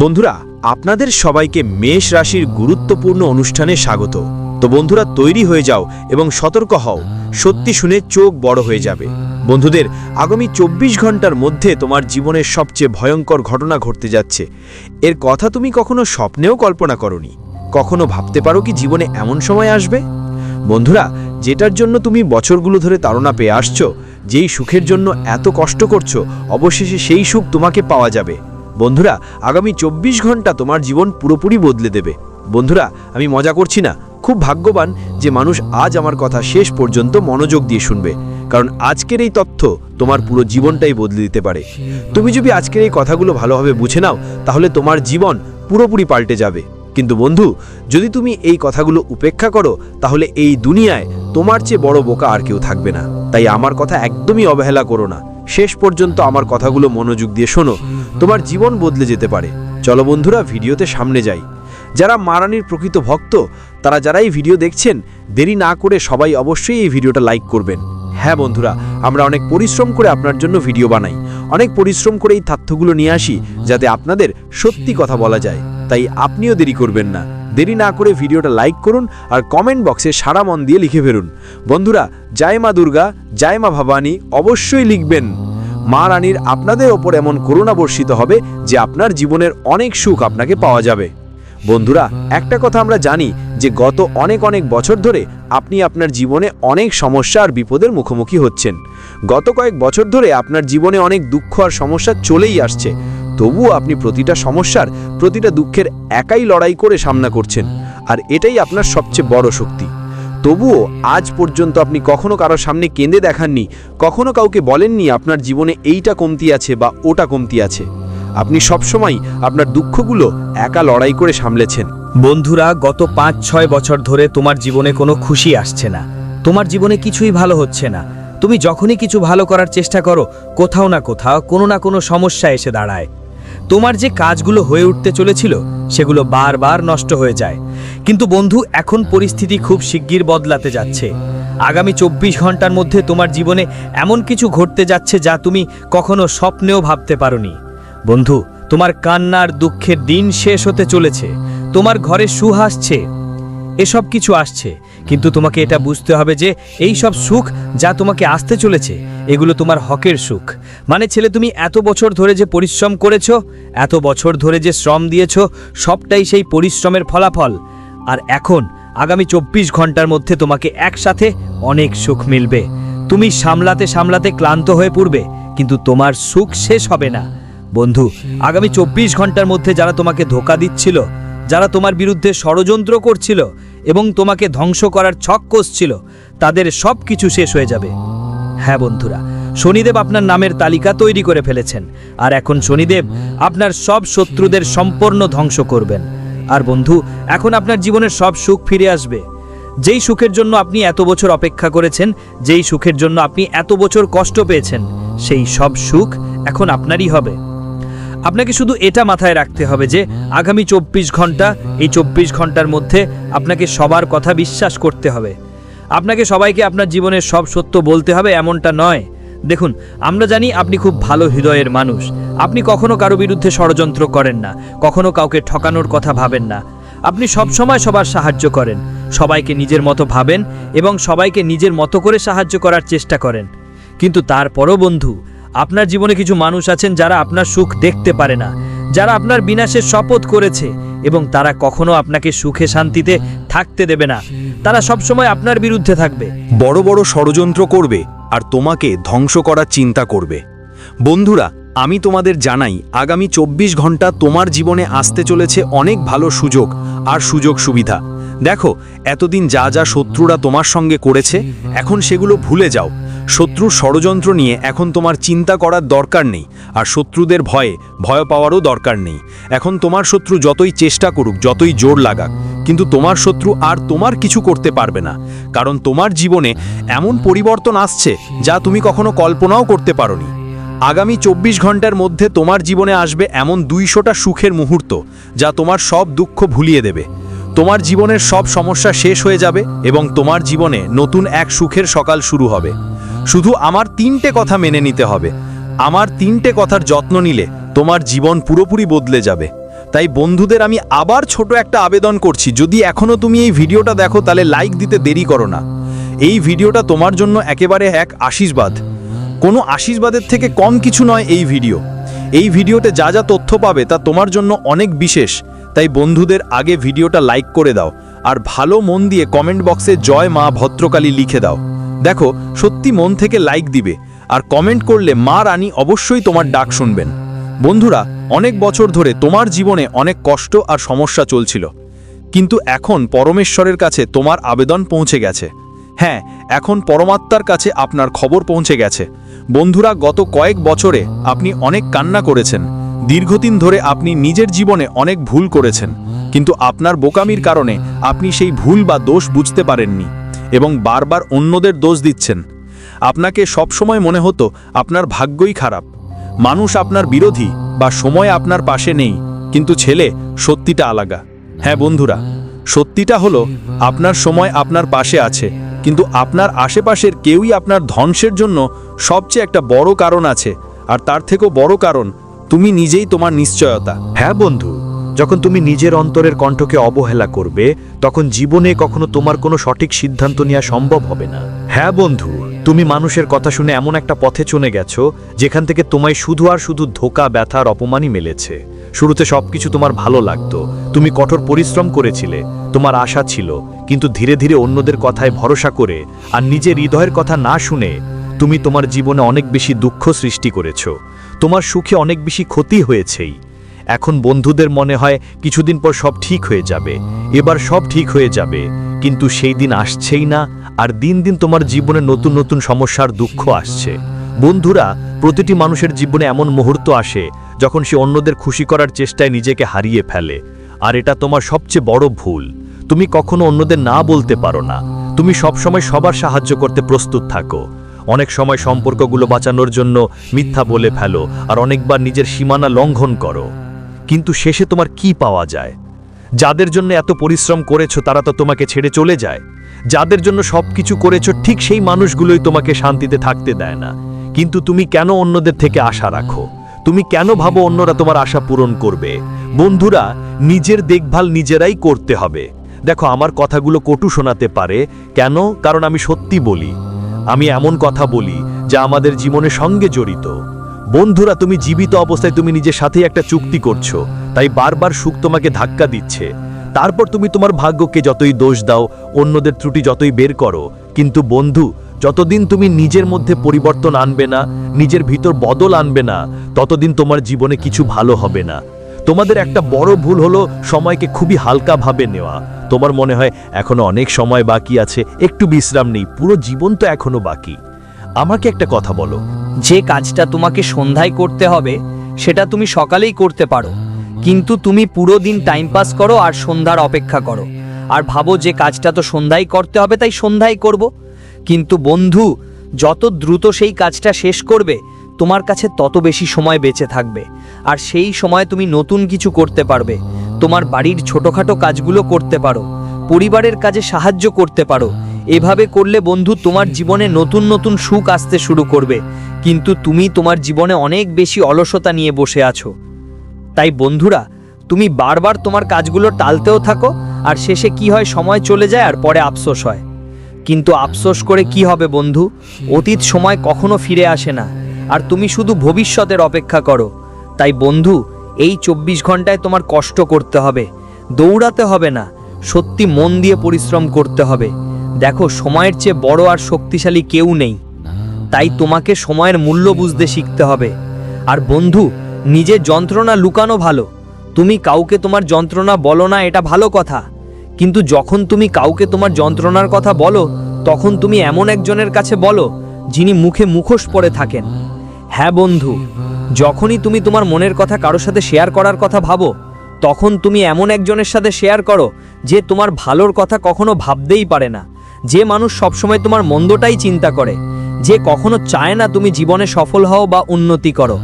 বন্ধুরা, আপনাদের সবাইকে মেষ রাশির গুরুত্বপূর্ণ অনুষ্ঠানে স্বাগত। তো বন্ধুরা, তৈরি হয়ে যাও এবং সতর্ক হও। সত্যি শুনে চোখ বড় হয়ে যাবে। বন্ধুদের, আগামী চব্বিশ ঘণ্টার মধ্যে তোমার জীবনের সবচেয়ে ভয়ঙ্কর ঘটনা ঘটতে যাচ্ছে। এর কথা তুমি কখনো স্বপ্নেও কল্পনা করনি। কখনো ভাবতে পারো কি জীবনে এমন সময় আসবে? বন্ধুরা, যেটার জন্য তুমি বছরগুলো ধরে তাড়না পেয়ে আসছো, যেই সুখের জন্য এত কষ্ট করছ, অবশেষে সেই সুখ তোমাকে পাওয়া যাবে। বন্ধুরা, আগামী চব্বিশ ঘণ্টা তোমার জীবন পুরোপুরি বদলে দেবে। বন্ধুরা, আমি মজা করছি না। খুব ভাগ্যবান যে মানুষ আজ আমার কথা শেষ পর্যন্ত মনোযোগ দিয়ে শুনবে। কারণ আজকের এই তথ্য তোমার পুরো জীবনটাই বদলে দিতে পারে। তুমি যদি আজকের এই কথাগুলো ভালোভাবে বুঝে নাও, তাহলে তোমার জীবন পুরোপুরি পাল্টে যাবে। কিন্তু বন্ধু, যদি তুমি এই কথাগুলো উপেক্ষা করো, তাহলে এই দুনিয়ায় তোমার চেয়ে বড় বোকা আর কেউ থাকবে না। তাই আমার কথা একদমই অবহেলা করো না। শেষ পর্যন্ত আমার কথাগুলো মনোযোগ দিয়ে শোনো। তোমার জীবন বদলে যেতে পারে। চলো বন্ধুরা, ভিডিওতে সামনে যাই। যারা মারানির প্রকৃত ভক্ত, তারা যারা এই ভিডিও দেখছেন, দেরি না করে সবাই অবশ্যই এই ভিডিওটা লাইক করবেন। হ্যাঁ বন্ধুরা, আমরা অনেক পরিশ্রম করে আপনার জন্য ভিডিও বানাই। অনেক পরিশ্রম করে এই তথ্যগুলো নিয়ে আসি, যাতে আপনাদের সত্যি কথা বলা যায়। তাই আপনিও দেরি করবেন না। দেরি না করে ভিডিওটা লাইক করুন আর কমেন্ট বক্সে সারা মন দিয়ে লিখে ফেরুন বন্ধুরা, জয় মা দুর্গা, জয় মা ভবানী অবশ্যই লিখবেন। মা রানীর আপনাদের ওপর এমন করুণা বর্ষিত হবে যে আপনার জীবনের অনেক সুখ আপনাকে পাওয়া যাবে। বন্ধুরা, একটা কথা আমরা জানি যে গত অনেক অনেক বছর ধরে আপনি আপনার জীবনে অনেক সমস্যা আর বিপদের মুখোমুখি হচ্ছেন। গত কয়েক বছর ধরে আপনার জীবনে অনেক দুঃখ আর সমস্যা চলেই আসছে। তবুও আপনি প্রতিটা সমস্যার, প্রতিটা দুঃখের একাই লড়াই করে সামনা করছেন, আর এটাই আপনার সবচেয়ে বড় শক্তি। তবুও আজ পর্যন্ত আপনি কখনো কারোর সামনে কেঁদে দেখাননি, কখনো কাউকে বলেননি আপনার জীবনে এইটা কমতি আছে বা ওটা কমতি আছে। আপনি সবসময় আপনার দুঃখগুলো একা লড়াই করে সামলেছেন। বন্ধুরা, গত পাঁচ, ছয় বছর ধরে তোমার জীবনে কোনো খুশি আসছে না। তোমার জীবনে কিছুই ভালো হচ্ছে না। তুমি যখনই কিছু ভালো করার চেষ্টা করো, কোথাও না কোথাও কোনো না কোনো সমস্যা এসে দাঁড়ায়। তোমার যে কাজগুলো হয়ে উঠতে চলেছিল, সেগুলো বারবার নষ্ট হয়ে যায়। কিন্তু বন্ধু, এখন পরিস্থিতি খুব শিগগির বদলাতে যাচ্ছে। আগামী চব্বিশ ঘণ্টার মধ্যে তোমার জীবনে এমন কিছু ঘটতে যাচ্ছে যা তুমি কখনো স্বপ্নেও ভাবতে পারোনি। বন্ধু, তোমার কান্নার দুঃখের দিন শেষ হতে চলেছে। তোমার ঘরে সুখ আসছে। এসব কিছু আসছে, কিন্তু তোমাকে এটা বুঝতে হবে যে এই সব সুখ যা তোমাকে আসতে চলেছে, এগুলো তোমার হকের সুখ। মানে ছেলে, তুমি এত বছর ধরে যে পরিশ্রম করেছ, এত বছর ধরে যে শ্রম দিয়েছ, সবটাই সেই পরিশ্রমের ফলাফল। আর এখন, আগামী চব্বিশ ঘণ্টার মধ্যে তোমাকে একসাথে অনেক সুখ মিলবে। তুমি সামলাতে সামলাতে ক্লান্ত হয়ে পড়বে, কিন্তু তোমার সুখ শেষ হবে না। বন্ধু, আগামী চব্বিশ ঘণ্টার মধ্যে যারা তোমাকে ধোকা দিচ্ছিল, যারা তোমার বিরুদ্ধে ষড়যন্ত্র করছিল এবং তোমাকে ধ্বংস করার ছক কষছিল, তাদের সব কিছু শেষ হয়ে যাবে। হ্যাঁ বন্ধুরা, শনিদেব আপনার নামের তালিকা তৈরি করে ফেলেছেন, আর এখন শনিদেব আপনার সব শত্রুদের সম্পূর্ণ ধ্বংস করবেন। আর বন্ধু, এখন আপনার জীবনের সব সুখ ফিরে আসবে। যেই সুখের জন্য আপনি এত বছর অপেক্ষা করেছেন, যেই সুখের জন্য আপনি এত বছর কষ্ট পেয়েছেন, সেই সব সুখ এখন আপনারই হবে। আপনাকে শুধু এটা মাথায় রাখতে হবে যে আগামী চব্বিশ ঘণ্টা, এই চব্বিশ ঘণ্টার মধ্যে আপনাকে সবার কথা বিশ্বাস করতে হবে। আপনাকে সবাইকে আপনার জীবনের সব সত্য বলতে হবে, এমনটা নয়। দেখুন, আমরা জানি আপনি খুব ভালো হৃদয়ের মানুষ। আপনি কখনো কারও বিরুদ্ধে ষড়যন্ত্র করেন না, কখনো কাউকে ঠকানোর কথা ভাবেন না। আপনি সবসময় সবার সাহায্য করেন, সবাইকে নিজের মতো ভাবেন এবং সবাইকে নিজের মতো করে সাহায্য করার চেষ্টা করেন। কিন্তু তারপরও বন্ধু আপনার জীবনে কিছু মানুষ আছেন যারা আপনার সুখ দেখতে পারে না, যারা আপনার বিনাশের শপথ করেছে এবং তারা কখনো আপনাকে সুখে শান্তিতে থাকতে দেবে না। তারা সবসময় আপনার বিরুদ্ধে থাকবে। বড় বড় ষড়যন্ত্র করবে আর তোমাকে ধ্বংস করার চিন্তা করবে। বন্ধুরা, আমি তোমাদের জানাই, আগামী চব্বিশ ঘণ্টা তোমার জীবনে আসতে চলেছে অনেক ভালো সুযোগ আর সুযোগ সুবিধা। দেখো, এতদিন যা যা শত্রুরা তোমার সঙ্গে করেছে, এখন সেগুলো ভুলে যাও। শত্রুর ষড়যন্ত্র নিয়ে এখন তোমার চিন্তা করার দরকার নেই, আর শত্রুদের ভয়ে ভয় পাওয়ারও দরকার নেই। এখন তোমার শত্রু যতই চেষ্টা করুক, যতই জোর লাগাক, কিন্তু তোমার শত্রু আর তোমার কিছু করতে পারবে না, কারণ তোমার জীবনে এমন পরিবর্তন আসছে যা তুমি কখনো কল্পনাও করতে পারোনি। আগামী চব্বিশ ঘণ্টার মধ্যে তোমার জীবনে আসবে এমন দুইশোটা সুখের মুহূর্ত যা তোমার সব দুঃখ ভুলিয়ে দেবে। তোমার জীবনের সব সমস্যা শেষ হয়ে যাবে এবং তোমার জীবনে নতুন এক সুখের সকাল শুরু হবে। শুধু আমার তিনটে কথা মেনে নিতে হবে। আমার তিনটে কথার যত্ন নিলে তোমার জীবন পুরোপুরি বদলে যাবে। তাই বন্ধুদের আমি আবার ছোট একটা আবেদন করছি, যদি এখনও তুমি এই ভিডিওটা দেখো তাহলে লাইক দিতে দেরি করো না। এই ভিডিওটা তোমার জন্য একেবারে এক আশীর্বাদ। কোনো আশীর্বাদের থেকে কম কিছু নয় এই ভিডিও। এই ভিডিওতে যা যা তথ্য পাবে তা তোমার জন্য অনেক বিশেষ। তাই বন্ধুদের আগে ভিডিওটা লাইক করে দাও, আর ভালো মন দিয়ে কমেন্ট বক্সে জয় মা ভদ্রকালী লিখে দাও। দেখো, সত্যি মন থেকে লাইক দিবে, আর কমেন্ট করলে মা রানী অবশ্যই তোমার ডাক শুনবেন। বন্ধুরা, অনেক বছর ধরে তোমার জীবনে অনেক কষ্ট আর সমস্যা চলছিল, কিন্তু এখন পরমেশ্বরের কাছে তোমার আবেদন পৌঁছে গেছে। হ্যাঁ এখন পরমাত্মার কাছে আপনার খবর পৌঁছে গেছে। বন্ধুরা, গত কয়েক বছরে আপনি অনেক কান্না করেছেন, দীর্ঘদিন ধরে আপনি নিজের জীবনে অনেক ভুল করেছেন, কিন্তু আপনার বোকামির কারণে আপনি সেই ভুল বা দোষ বুঝতে পারেননি। এবং বারবার অন্যদের দোষ দিচ্ছেন। আপনাকে সবসময় মনে হতো আপনার ভাগ্যই খারাপ। মানুষ আপনার বিরোধী বা সময় আপনার পাশে নেই, কিন্তু ছেলে সত্যিটা আলাগা। হ্যাঁ বন্ধুরা, সত্যিটা হলো আপনার সময় আপনার পাশে আছে, কিন্তু আপনার আশেপাশের কেউই আপনার ধ্বংসের জন্য সবচেয়ে একটা বড় কারণ আছে, আর তার থেকেও বড় কারণ, তুমি নিজেই তোমার নিশ্চয়তা। হ্যাঁ বন্ধু যখন তুমি নিজের অন্তরের কণ্ঠকে অবহেলা করবে, তখন জীবনে কখনো তোমার কোনো সঠিক সিদ্ধান্ত নেওয়া সম্ভব হবে না। হ্যাঁ বন্ধু, তুমি মানুষের কথা শুনে এমন একটা পথে চলে গেছো, যেখান থেকে তোমায় শুধু আর শুধু ধোকা ব্যথার অপমানই মেলেছে। শুরুতে সবকিছু তোমার ভালো লাগতো, তুমি কঠোর পরিশ্রম করেছিলে, তোমার আশা ছিল, কিন্তু ধীরে ধীরে অন্যদের কথায় ভরসা করে আর নিজের হৃদয়ের কথা না শুনে তুমি তোমার জীবনে অনেক বেশি দুঃখ সৃষ্টি করেছ। তোমার সুখে অনেক বেশি ক্ষতি হয়েছেই। এখন বন্ধুদের মনে হয় কিছুদিন পর সব ঠিক হয়ে যাবে। এবার সব ঠিক হয়ে যাবে। কিন্তু সেই দিন আসছেই না, আর দিন দিন তোমার জীবনে নতুন নতুন সমস্যার দুঃখ আসছে। বন্ধুরা, প্রতিটি মানুষের জীবনে এমন মুহূর্ত আসে যখন সে অন্যদের খুশি করার চেষ্টায় নিজেকে হারিয়ে ফেলে। আর এটা তোমার সবচেয়ে বড় ভুল। তুমি কখনো অন্যদের না বলতে পারো না। তুমি সবসময় সবার সাহায্য করতে প্রস্তুত থাকো। অনেক সময় সম্পর্কগুলো বাঁচানোর জন্য মিথ্যা বলে ফেলো, আর অনেকবার নিজের সীমানা লঙ্ঘন করো। কিন্তু শেষে তোমার কি পাওয়া যায়? যাদের জন্য এত পরিশ্রম করেছ, তারা তো তোমাকে ছেড়ে চলে যায়। যাদের জন্য সবকিছু করেছ, ঠিক সেই মানুষগুলোই তোমাকে শান্তিতে থাকতে দেয় না। কিন্তু তুমি কেন অন্যদের থেকে আশা রাখো? তুমি কেন ভাবো অন্যরা তোমার আশা পূরণ করবে? বন্ধুরা, নিজের দেখভাল নিজেরাই করতে হবে। দেখো, আমার কথাগুলো কটু শোনাতে পারে। কেন? কারণ আমি সত্যি বলি। আমি এমন কথা বলি যা আমাদের জীবনের সঙ্গে জড়িত। বন্ধুরা, তুমি জীবিত অবস্থায় তুমি নিজের সাথেই একটা চুক্তি করছ, তাই বারবার সুখ তোমাকে ধাক্কা দিচ্ছে। তারপর তুমি তোমার ভাগ্যকে যতই দোষ দাও, অন্যদের ত্রুটি যতই বের করো, কিন্তু বন্ধু, যতদিন তুমি নিজের মধ্যে পরিবর্তন আনবে না, নিজের ভিতর বদল আনবে না, ততদিন তোমার জীবনে কিছু ভালো হবে না। তোমাদের একটা বড় ভুল হলো সময়কে খুবই হালকাভাবে নেওয়া। তোমার মনে হয় এখনও অনেক সময় বাকি আছে, একটু বিশ্রাম নেই, পুরো জীবন তো এখনও বাকি। আমাকে একটা কথা বলো। যে কাজটা তোমাকে সন্ধ্যায় করতে হবে, সেটা তুমি সকালেই করতে পারো। কিন্তু তুমি পুরো দিন টাইম পাস করো আর সন্ধ্যার অপেক্ষা করো। আর ভাবো যে কাজটা তো সন্ধ্যায় করতে হবে, তাই সন্ধ্যায় করব। কিন্তু বন্ধু, যত দ্রুত সেই কাজটা শেষ করবে, তোমার কাছে তত বেশি সময় বেঁচে থাকবে। আর সেই সময় তুমি নতুন কিছু করতে পারবে। তোমার বাড়ির ছোটোখাটো কাজগুলো করতে পারো। পরিবারের কাজে সাহায্য করতে পারো। এভাবে করলে বন্ধু তোমার জীবনে নতুন নতুন সুখ আসতে শুরু করবে। কিন্তু তুমি তোমার জীবনে অনেক বেশি অলসতা নিয়ে বসে আছো। তাই বন্ধুরা, তুমি বারবার তোমার কাজগুলো টালতেও থাকো, আর শেষে কি হয় সময় চলে যায় আর পরে আফসোস হয়। কিন্তু আফসোস করে কি হবে বন্ধু? অতীত সময় কখনো ফিরে আসে না, আর তুমি শুধু ভবিষ্যতের অপেক্ষা করো। তাই বন্ধু, এই চব্বিশ ঘন্টায় তোমার কষ্ট করতে হবে, দৌড়াতে হবে না, সত্যি মন দিয়ে পরিশ্রম করতে হবে। দেখো, সময়ের চেয়ে বড় আর শক্তিশালী কেউ নেই। তাই তোমাকে সময়ের মূল্য বুঝতে শিখতে হবে। আর বন্ধু, নিজের যন্ত্রণা লুকানো ভালো। তুমি কাউকে তোমার যন্ত্রণা বলো না, এটা ভালো কথা। কিন্তু যখন তুমি কাউকে তোমার যন্ত্রণার কথা বলো, তখন তুমি এমন একজনের কাছে বলো, যিনি মুখে মুখোশ পরে থাকেন। হ্যাঁ বন্ধু, যখনই তুমি তোমার মনের কথা কারোর সাথে শেয়ার করার কথা ভাবো, তখন তুমি এমন একজনের সাথে শেয়ার করো, যে তোমার ভালোর কথা কখনো ভাবতেই পারে না। যে মানুষ সবসময় তোমার মন্দটাই চিন্তা করে, যে কখনো চায় না তুমি জীবনে সফল হও বা উন্নতি করো।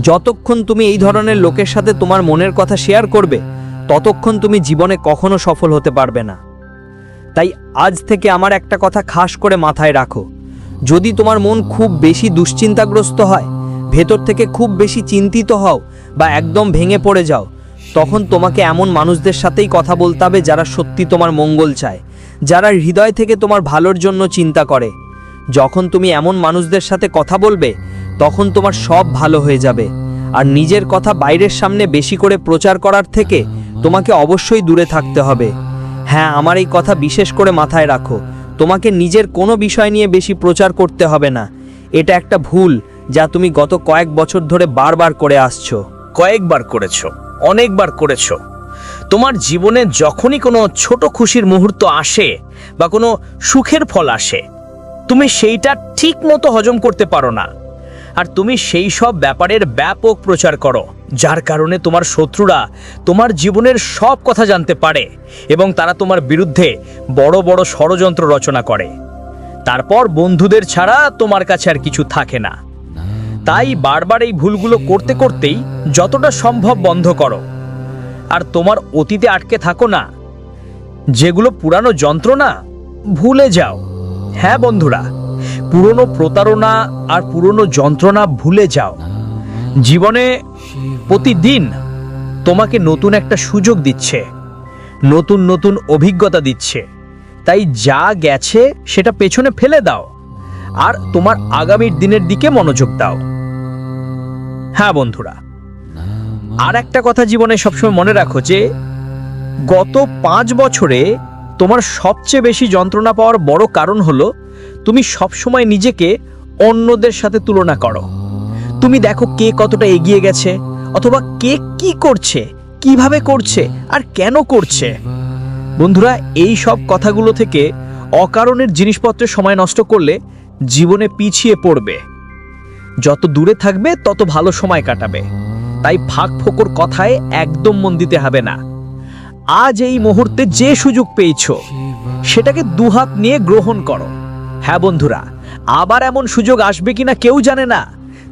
যতক্ষণ তুমি এই ধরনের লোকের সাথে তোমার মনের কথা শেয়ার করবে, ততক্ষণ তুমি জীবনে কখনো সফল হতে পারবে না। তাই আজ থেকে আমার একটা কথা খাস করে মাথায় রাখো। যদি তোমার মন খুব বেশি দুশ্চিন্তাগ্রস্ত হয়, ভেতর থেকে খুব বেশি চিন্তিত হও বা একদম ভেঙে পড়ে যাও, তখন তোমাকে এমন মানুষদের সাথেই কথা বলতে হবে যারা সত্যি তোমার মঙ্গল চায়। যারা হৃদয় থেকে তোমার ভালোর জন্য চিন্তা করে। যখন তুমি এমন মানুষদের সাথে কথা বলবে, তখন তোমার সব ভালো হয়ে যাবে। আর নিজের কথা বাইরের সামনে বেশি করে প্রচার করার থেকে তোমাকে অবশ্যই দূরে থাকতে হবে। হ্যাঁ আমার এই কথা বিশেষ করে মাথায় রাখো। তোমাকে নিজের কোনো বিষয় নিয়ে বেশি প্রচার করতে হবে না। এটা একটা ভুল যা তুমি গত কয়েক বছর ধরে বারবার করে আসছো। কয়েকবার করেছ, অনেকবার করেছ। তোমার জীবনে যখনই কোনো ছোট খুশির মুহূর্ত আসে বা কোনো সুখের ফল আসে, তুমি সেইটা ঠিক মতো হজম করতে পারো না। আর তুমি সেই সব ব্যাপারের ব্যাপক প্রচার করো, যার কারণে তোমার শত্রুরা তোমার জীবনের সব কথা জানতে পারে এবং তারা তোমার বিরুদ্ধে বড় বড় ষড়যন্ত্র রচনা করে। তারপর বন্ধুদের ছাড়া তোমার কাছে আর কিছু থাকে না। তাই বারবার এই ভুলগুলো করতে করতেই যতটা সম্ভব বন্ধ করো। আর তোমার অতীতে আটকে থাকো না। যেগুলো পুরানো যন্ত্রণা, ভুলে যাও। হ্যাঁ বন্ধুরা, পুরনো প্রতারণা আর পুরনো যন্ত্রণা ভুলে যাও। জীবনে প্রতিদিন তোমাকে নতুন একটা সুযোগ দিচ্ছে, নতুন নতুন অভিজ্ঞতা দিচ্ছে। তাই যা গেছে সেটা পেছনে ফেলে দাও, আর তোমার আগামীর দিনের দিকে মনোযোগ দাও। হ্যাঁ বন্ধুরা আর একটা কথা জীবনে সবসময় মনে রাখো যে গত পাঁচ বছরে তোমার সবচেয়ে বেশি যন্ত্রণা পাওয়ার বড় কারণ হলো তুমি সবসময় নিজেকে অন্যদের সাথে তুলনা করো। তুমি দেখো কে কতটা এগিয়ে গেছে অথবা কে কি করছে, কীভাবে করছে আর কেন করছে। বন্ধুরা, এই সব কথাগুলো থেকে অকারণের জিনিসপত্রের সময় নষ্ট করলে জীবনে পিছিয়ে পড়বে। যত দূরে থাকবে, তত ভালো সময় কাটাবে। তাই ফাঁক ফোকর কথায় একদম মন দিতে হবে না। আজ এই মুহূর্তে যে সুযোগ পেয়েছ, সেটাকে দুহাত নিয়ে গ্রহণ করো। হ্যাঁ বন্ধুরা, আবার এমন সুযোগ আসবে কিনা কেউ জানে না।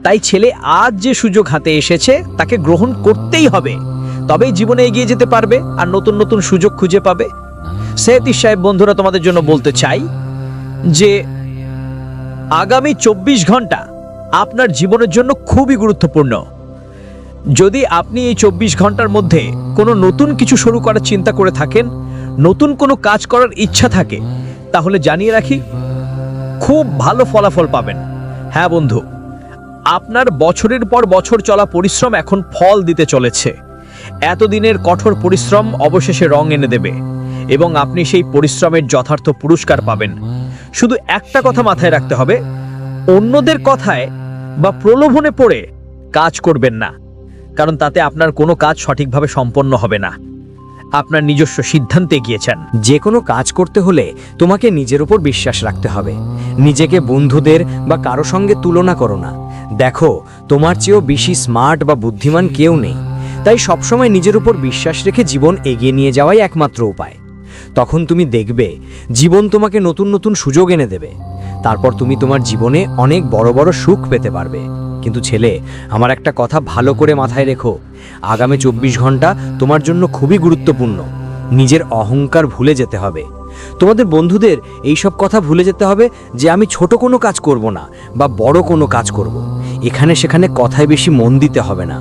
তাই ছেলে আজ যে সুযোগ হাতে এসেছে, তাকে গ্রহণ করতেই হবে। তবেই জীবনে এগিয়ে যেতে পারবে আর নতুন নতুন সুযোগ খুঁজে পাবে। সেহতিস সাহেব, বন্ধুরা, তোমাদের জন্য বলতে চাই যে, আগামী চব্বিশ ঘণ্টা আপনার জীবনের জন্য খুবই গুরুত্বপূর্ণ। যদি আপনি এই চব্বিশ ঘণ্টার মধ্যে কোনো নতুন কিছু শুরু করার চিন্তা করে থাকেন, নতুন কোনো কাজ করার ইচ্ছা থাকে, তাহলে জানিয়ে রাখি, খুব ভালো ফলাফল পাবেন। হ্যাঁ বন্ধু, আপনার বছরের পর বছর চলা পরিশ্রম এখন ফল দিতে চলেছে। এতদিনের কঠোর পরিশ্রম অবশেষে রং এনে দেবে, এবং আপনি সেই পরিশ্রমের যথার্থ পুরস্কার পাবেন। শুধু একটা কথা মাথায় রাখতে হবে, অন্যদের কথায় বা প্রলোভনে পড়ে কাজ করবেন না। কারণ তাতে আপনার কোনো কাজ সঠিকভাবে সম্পন্ন হবে না। আপনার নিজস্ব সিদ্ধান্তে গিয়েছেন। যে কোনো কাজ করতে হলে তোমাকে নিজের উপর বিশ্বাস রাখতে হবে। নিজেকে বন্ধুদের বা কারও সঙ্গে তুলনা করো না। দেখো, তোমার চেয়েও বেশি স্মার্ট বা বুদ্ধিমান কেউ নেই। তাই সবসময় নিজের উপর বিশ্বাস রেখে জীবন এগিয়ে নিয়ে যাওয়াই একমাত্র উপায়। তখন তুমি দেখবে, জীবন তোমাকে নতুন নতুন সুযোগ এনে দেবে। তারপর তুমি তোমার জীবনে অনেক বড় বড় সুখ পেতে পারবে। কিন্তু ছেলে, আমার একটা কথা ভালো করে মাথায় রেখো। আগামী চব্বিশ ঘণ্টা তোমার জন্য খুবই গুরুত্বপূর্ণ। নিজের অহংকার ভুলে যেতে হবে। তোমাদের বন্ধুদের এই সব কথা ভুলে যেতে হবে যে আমি ছোট কোনো কাজ করব না বা বড় কোনো কাজ করব। এখানে সেখানে কথায় বেশি মন দিতে হবে না।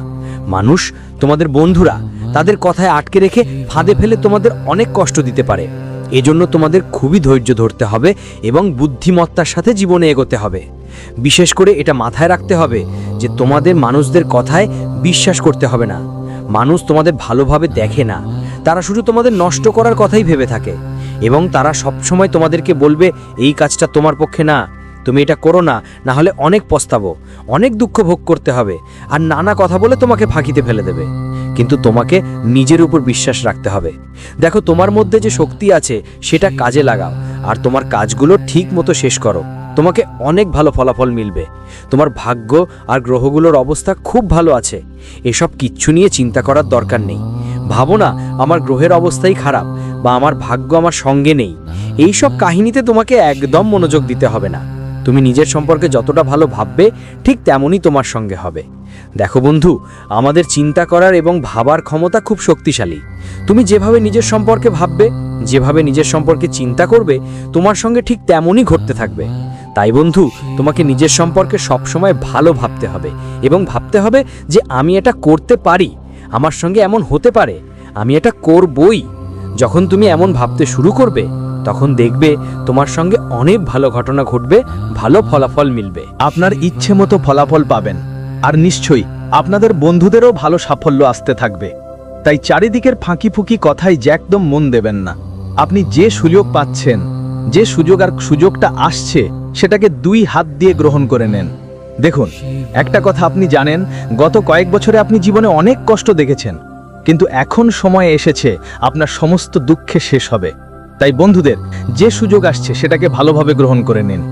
মানুষ, তোমাদের বন্ধুরা, তাদের কথায় আটকে রেখে ফাঁদে ফেলে তোমাদের অনেক কষ্ট দিতে পারে। এজন্য তোমাদের খুবই ধৈর্য ধরতে হবে এবং বুদ্ধিমত্তার সাথে জীবনে এগোতে হবে। বিশেষ করে এটা মাথায় রাখতে হবে যে তোমাদের মানুষদের কথায় বিশ্বাস করতে হবে না। মানুষ তোমাদের ভালোভাবে দেখে না। তারা শুধু তোমাদের নষ্ট করার কথাই ভেবে থাকে এবং তারা সবসময় তোমাদেরকে বলবে, এই কাজটা তোমার পক্ষে না। তুমি এটা করো না। না হলে অনেক পস্তাবো, অনেক দুঃখ ভোগ করতে হবে আর নানা কথা বলে তোমাকে ফাঁকিতে ফেলে দেবে। কিন্তু তোমাকে নিজের উপর বিশ্বাস রাখতে হবে। দেখো, তোমার মধ্যে যে শক্তি আছে, সেটা কাজে লাগাও আর তোমার কাজগুলো ঠিক মতো শেষ করো। তোমাকে অনেক ভালো ফলাফল মিলবে। তোমার ভাগ্য আর গ্রহগুলোর অবস্থা খুব ভালো আছে। এসব কিচ্ছু নিয়ে চিন্তা করার দরকার নেই। ভাবো না, আমার গ্রহের অবস্থাই খারাপ বা আমার ভাগ্য আমার সঙ্গে নেই। এই সব কাহিনীতে তোমাকে একদম মনোযোগ দিতে হবে না। তুমি নিজের সম্পর্কে যতটা ভালো ভাববে, ঠিক তেমনই তোমার সঙ্গে হবে। দেখো বন্ধু, আমাদের চিন্তা করার এবং ভাবার ক্ষমতা খুব শক্তিশালী। তুমি যেভাবে নিজের সম্পর্কে ভাববে, যেভাবে নিজের সম্পর্কে চিন্তা করবে, তোমার সঙ্গে ঠিক তেমনই ঘটতে থাকবে। তাই বন্ধু, তোমাকে নিজের সম্পর্কে সবসময় ভালো ভাবতে হবে এবং ভাবতে হবে যে আমি এটা করতে পারি, আমার সঙ্গে এমন হতে পারে, আমি এটা করবই। যখন তুমি এমন ভাবতে শুরু করবে, তখন দেখবে তোমার সঙ্গে অনেক ভালো ঘটনা ঘটবে, ভালো ফলাফল মিলবে। আপনার ইচ্ছে মতো ফলাফল পাবেন। আর নিশ্চয়ই আপনাদের বন্ধুদেরও ভালো সাফল্য আসতে থাকবে। তাই চারিদিকের ফাঁকি ফুঁকি কথায় যে একদম মন দেবেন না। আপনি যে সুযোগ পাচ্ছেন, যে সুযোগ আর সুযোগটা আসছে সেটাকে দুই হাত দিয়ে গ্রহণ করে নেন। দেখুন, একটা কথা আপনি জানেন, গত কয়েক বছরে আপনি জীবনে অনেক কষ্ট দেখেছেন, কিন্তু এখন সময় এসেছে, আপনার সমস্ত দুঃখে শেষ হবে। তাই বন্ধুদের, যে সুযোগ আসছে, সেটাকে ভালোভাবে গ্রহণ করে নিন।